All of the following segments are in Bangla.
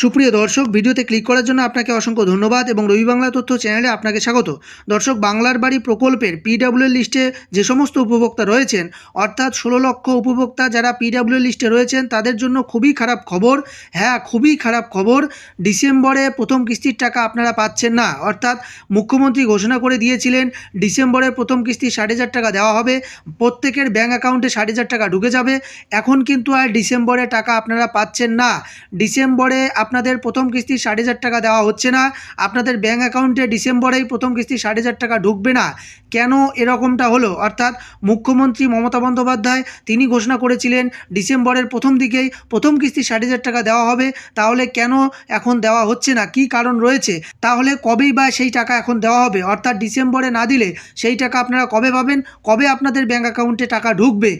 সুপ্রিয় দর্শক, ভিডিওতে ক্লিক করার জন্য আপনাকে অসংখ্য ধন্যবাদ এবং রবি বাংলা তথ্য চ্যানেলে আপনাকে স্বাগত। দর্শক, বাংলার বাড়ি প্রকল্পের পিডাব্লিউ লিস্টে যে সমস্ত উপভোক্তা রয়েছেন, অর্থাৎ ষোলো লক্ষ উপভোক্তা যারা পিডাব্লিউ লিস্টে রয়েছেন, তাদের জন্য খুবই খারাপ খবর। হ্যাঁ খুবই খারাপ খবর। ডিসেম্বরে প্রথম কিস্তির টাকা আপনারা পাচ্ছেন না। অর্থাৎ মুখ্যমন্ত্রী ঘোষণা করে দিয়েছিলেন ডিসেম্বরের প্রথম কিস্তি ষাট হাজার টাকা দেওয়া হবে। প্রত্যেকের ব্যাঙ্ক অ্যাকাউন্টে ষাট হাজার টাকা ঢুকে যাবে। এখন কিন্তু আর ডিসেম্বরে টাকা আপনারা পাচ্ছেন না। ডিসেম্বরে আপনাদের প্রথম কিস্তি ষাট হাজার টাকা দেওয়া হচ্ছে না। আপনাদের ব্যাঙ্ক অ্যাকাউন্টে ডিসেম্বরেই প্রথম কিস্তি ষাট হাজার টাকা ঢুকবে না। কেন এরকমটা হলো? অর্থাৎ মুখ্যমন্ত্রী মমতা বন্দ্যোপাধ্যায় তিনি ঘোষণা করেছিলেন, ডিসেম্বরের প্রথম দিকেই প্রথম কিস্তি ষাট হাজার টাকা দেওয়া হবে, তাহলে কেন এখন দেওয়া হচ্ছে না? কি কারণ রয়েছে? তাহলে কবেই বা সেই টাকা এখন দেওয়া হবে? অর্থাৎ ডিসেম্বরে না দিলে সেই টাকা আপনারা কবে পাবেন? কবে আপনাদের ব্যাঙ্ক অ্যাকাউন্টে টাকা ঢুকবে?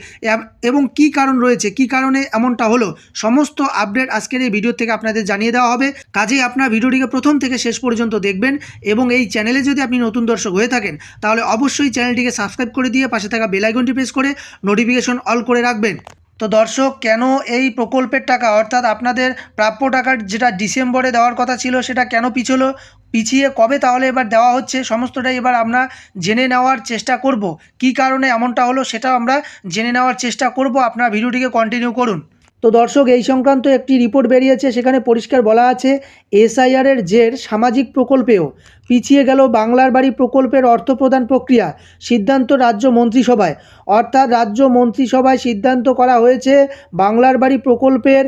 এবং কি কারণ রয়েছে? কি কারণে এমনটা হলো? সমস্ত আপডেট আজকের এই ভিডিও থেকে আপনাদের জানিয়ে দেওয়া হবে। কাজেই আপনার ভিডিওটিকে প্রথম থেকে শেষ পর্যন্ত দেখবেন এবং এই চ্যানেলে যদি আপনি নতুন দর্শক হয়ে থাকেন, তাহলে অবশ্যই চ্যানেলটিকে সাবস্ক্রাইব করে দিয়ে পাশে থাকা বেল আইকনটি প্রেস করে নোটিফিকেশন অল করে রাখবেন। তো দর্শক, কেন এই প্রকল্পের টাকা, অর্থাৎ আপনাদের প্রাপ্য টাকার যেটা ডিসেম্বরে দেওয়ার কথা ছিল, সেটা কেন পিছলো, পিছিয়ে কবে তাহলে এবার দেওয়া হচ্ছে, সমস্তটাই এবার আমরা জেনে নেওয়ার চেষ্টা করব। কি কারণে এমনটা হলো, সেটাও আমরা জেনে নেওয়ার চেষ্টা করব। আপনার ভিডিওটিকে কন্টিনিউ করুন। তো দর্শক, এই সংক্রান্ত একটি রিপোর্ট বেরিয়েছে, সেখানে পরিষ্কার বলা আছে, এসআইআরের জের সামাজিক প্রকল্পেও। পিছিয়ে গেল বাংলার বাড়ি প্রকল্পের অর্থ প্রদান প্রক্রিয়া, সিদ্ধান্ত রাজ্য মন্ত্রিসভায়। অর্থাৎ রাজ্য মন্ত্রিসভায় সিদ্ধান্ত করা হয়েছে বাংলার বাড়ি প্রকল্পের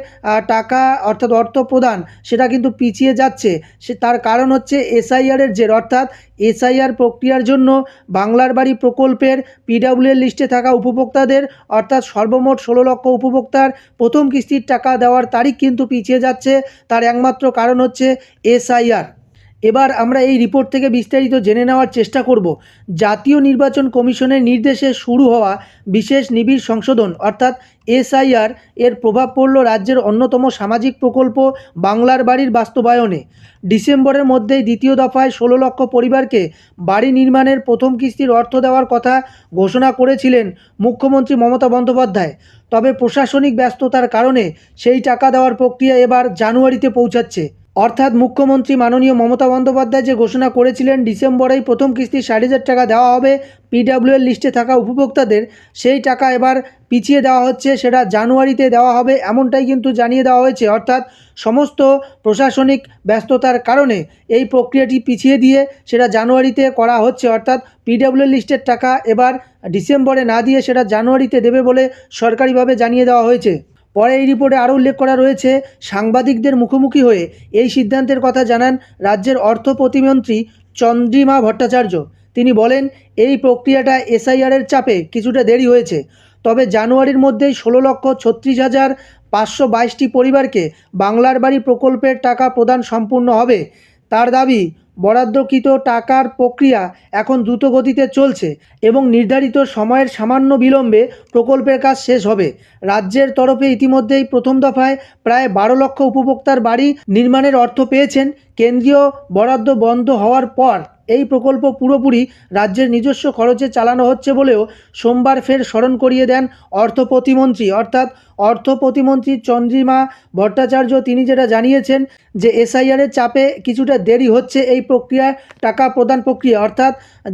টাকা অর্থাৎ অর্থ প্রদান সেটা কিন্তু পিছিয়ে যাচ্ছে। সে, তার কারণ হচ্ছে এসআইআরের জের। অর্থাৎ এসআইআর প্রক্রিয়ার জন্য বাংলার বাড়ি প্রকল্পের পিডাব্লিউএল লিস্টে থাকা উপভোক্তাদের, অর্থাৎ সর্বমোট ষোলো লক্ষ উপভোক্তার প্রথম কিস্তির টাকা দেওয়ার তারিখ কিন্তু পিছিয়ে যাচ্ছে। তার একমাত্র কারণ হচ্ছে এসআইআর। এবার আমরা এই রিপোর্ট থেকে বিস্তারিত জেনে নেওয়ার চেষ্টা করব। জাতীয় নির্বাচন কমিশনের নির্দেশে শুরু হওয়া বিশেষ নিবিড় সংশোধন, অর্থাৎ এসআইআর, এর প্রভাব পড়ল রাজ্যের অন্যতম সামাজিক প্রকল্প বাংলার বাড়ির বাস্তবায়নে। ডিসেম্বরের মধ্যেই দ্বিতীয় দফায় ষোলো লক্ষ পরিবারকে বাড়ি নির্মাণের প্রথম কিস্তির অর্থ দেওয়ার কথা ঘোষণা করেছিলেন মুখ্যমন্ত্রী মমতা বন্দ্যোপাধ্যায়। তবে প্রশাসনিক ব্যস্ততার কারণে সেই টাকা দেওয়ার প্রক্রিয়া এবার জানুয়ারিতে পৌঁছাচ্ছে। অর্থাৎ মুখ্যমন্ত্রী মাননীয় মমতা বন্দ্যোপাধ্যায় যে ঘোষণা করেছিলেন ডিসেম্বরেই প্রথম কিস্তি ষাট হাজার টাকা দেওয়া হবে, পিডাব্লিউএল লিস্টে থাকা উপভোক্তাদের, সেই টাকা এবার পিছিয়ে দেওয়া হচ্ছে, সেটা জানুয়ারিতে দেওয়া হবে, এমনটাই কিন্তু জানিয়ে দেওয়া হয়েছে। অর্থাৎ সমস্ত প্রশাসনিক ব্যস্ততার কারণে এই প্রক্রিয়াটি পিছিয়ে দিয়ে সেটা জানুয়ারিতে করা হচ্ছে। অর্থাৎ পিডাব্লিউ লিস্টের টাকা এবার ডিসেম্বরে না দিয়ে সেটা জানুয়ারিতে দেবে বলে সরকারিভাবে জানিয়ে দেওয়া হয়েছে। পরে এই রিপোর্টে আরও উল্লেখ করা রয়েছে, সাংবাদিকদের মুখোমুখি হয়ে এই সিদ্ধান্তের কথা জানান রাজ্যের অর্থ প্রতিমন্ত্রী চন্দ্রিমা ভট্টাচার্য। তিনি বলেন, এই প্রক্রিয়াটা এসআইআরের চাপে কিছুটা দেরি হয়েছে। তবে জানুয়ারির মধ্যেই ষোলো লক্ষ ছত্রিশ হাজার পাঁচশো বাইশটি পরিবারকে বাংলার বাড়ি প্রকল্পের টাকা প্রদান সম্পূর্ণ হবে। তার দাবি, বরাদ্দকৃত টাকার প্রক্রিয়া এখন দ্রুত গতিতে চলছে এবং নির্ধারিত সময়ের সামান্য বিলম্বে প্রকল্পের কাজ শেষ হবে। রাজ্যের তরফে ইতিমধ্যেই প্রথম দফায় প্রায় বারো লক্ষ উপভোক্তার বাড়ি নির্মাণের অর্থ পেয়েছেন। কেন্দ্রীয় বরাদ্দ বন্ধ হওয়ার পর এই প্রকল্প পুরোপুরি রাজ্যের নিজস্ব খরচে চালানো হচ্ছে বলেও সোমবার ফের স্মরণ করিয়ে দেন অর্থ প্রতিমন্ত্রী। অর্থাৎ অর্থ প্রতিমন্ত্রী চন্দ্রিমা ভট্টাচার্য তিনি যেটা জানিয়েছেন যে এসআইআরের চাপে কিছুটা দেরি হচ্ছে এই প্রক্রিয়া টাকা প্রদান প্রক্রিয়া। অর্থাৎ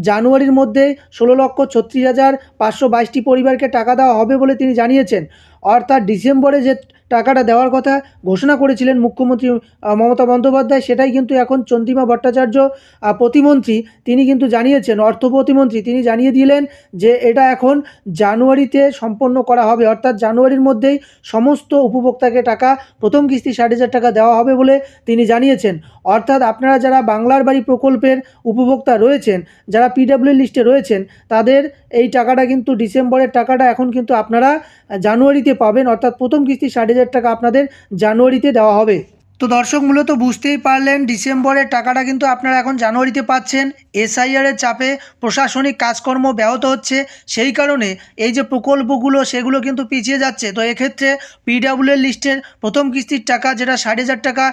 জানুয়ারির মধ্যে ষোলো লক্ষ ছত্রিশ হাজার পাঁচশো বাইশটি পরিবারকে টাকা দেওয়া হবে বলে তিনি জানিয়েছেন। অর্থাৎ ডিসেম্বরে যে টাকাটা দেওয়ার কথা ঘোষণা করেছিলেন মুখ্যমন্ত্রী মমতা বন্দ্যোপাধ্যায়। সেটাই কিন্তু এখন চন্দ্রিমা ভট্টাচার্য প্রতিমন্ত্রী, তিনি কিন্তু জানিয়েছেন, অর্থ প্রতিমন্ত্রী, তিনি জানিয়ে দিলেন যে এটা এখন জানুয়ারিতে সম্পন্ন করা হবে। অর্থাৎ জানুয়ারির মধ্যেই সমস্ত উপভোক্তাকে টাকা, প্রথম কিস্তি ষাট হাজার টাকা দেওয়া হবে বলে তিনি জানিয়েছেন। অর্থাৎ আপনারা যারা বাংলার বাড়ি প্রকল্পের উপভোক্তা রয়েছেন, যারা পিডাব্লিউ লিস্টে রয়েছেন, তাদের এই টাকাটা কিন্তু ডিসেম্বরের টাকাটা এখন কিন্তু আপনারা জানুয়ারিতে পাবেন। অর্থাৎ প্রথম কিস্তি ষাট হাজার টাকা আপনাদের জানুয়ারিতে দেওয়া হবে। তো দর্শক মূলত বুঝতেই পারলেন, ডিসেম্বরের টাকাটা কিন্তু আপনারা এখন জানুয়ারিতে পাচ্ছেন। এসআইআরের চাপে প্রশাসনিক কাজকর্ম ব্যাহত হচ্ছে। সেই কারণে এই যে প্রকল্পগুলো, সেগুলো কিন্তু পিছিয়ে যাচ্ছে। তো এক্ষেত্রে পিডাব্লিউ লিস্টের প্রথম কিস্তির টাকা, যেটা ষাট হাজার টাকা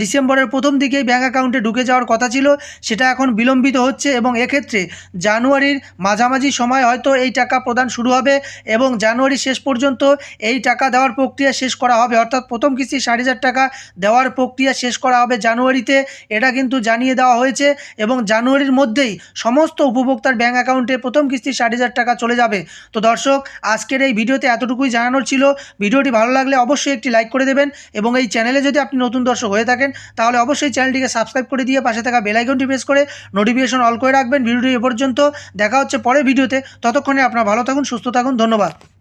ডিসেম্বরের প্রথম দিকেই ব্যাঙ্ক অ্যাকাউন্টে ঢুকে যাওয়ার কথা ছিল, সেটা এখন বিলম্বিত হচ্ছে এবং এক্ষেত্রে জানুয়ারির মাঝামাঝি সময় হয়তো এই টাকা প্রদান শুরু হবে এবং জানুয়ারি শেষ পর্যন্ত এই টাকা দেওয়ার প্রক্রিয়া শেষ করা হবে। অর্থাৎ প্রথম কিস্তি ষাট হাজার টাকা দেওয়ার প্রক্রিয়া শেষ করা হবে জানুয়ারিতে। এটা কিন্তু জানিয়ে দেওয়া হয়েছে এবং জানুয়ারির মধ্যেই সমস্ত উপভোক্তার ব্যাঙ্ক অ্যাকাউন্টে প্রথম কিস্তি ষাট হাজার টাকা চলে যাবে। তো দর্শক, আজকের এই ভিডিওতে এতটুকুই জানানোর ছিল। ভিডিওটি ভালো লাগলে অবশ্যই একটি লাইক করে দেবেন এবং এই চ্যানেলে যদি আপনি নতুন দর্শক হয়ে থাকেন, তাহলে অবশ্যই চ্যানেলটিকে সাবস্ক্রাইব করে দিয়ে পাশে থাকা বেল আইকনটি প্রেস করে নোটিফিকেশন অল করে রাখবেন। ভিডিওটি এ পর্যন্ত। দেখা হচ্ছে পরে ভিডিওতে। ততক্ষণে আপনারা ভালো থাকুন, সুস্থ থাকুন। ধন্যবাদ।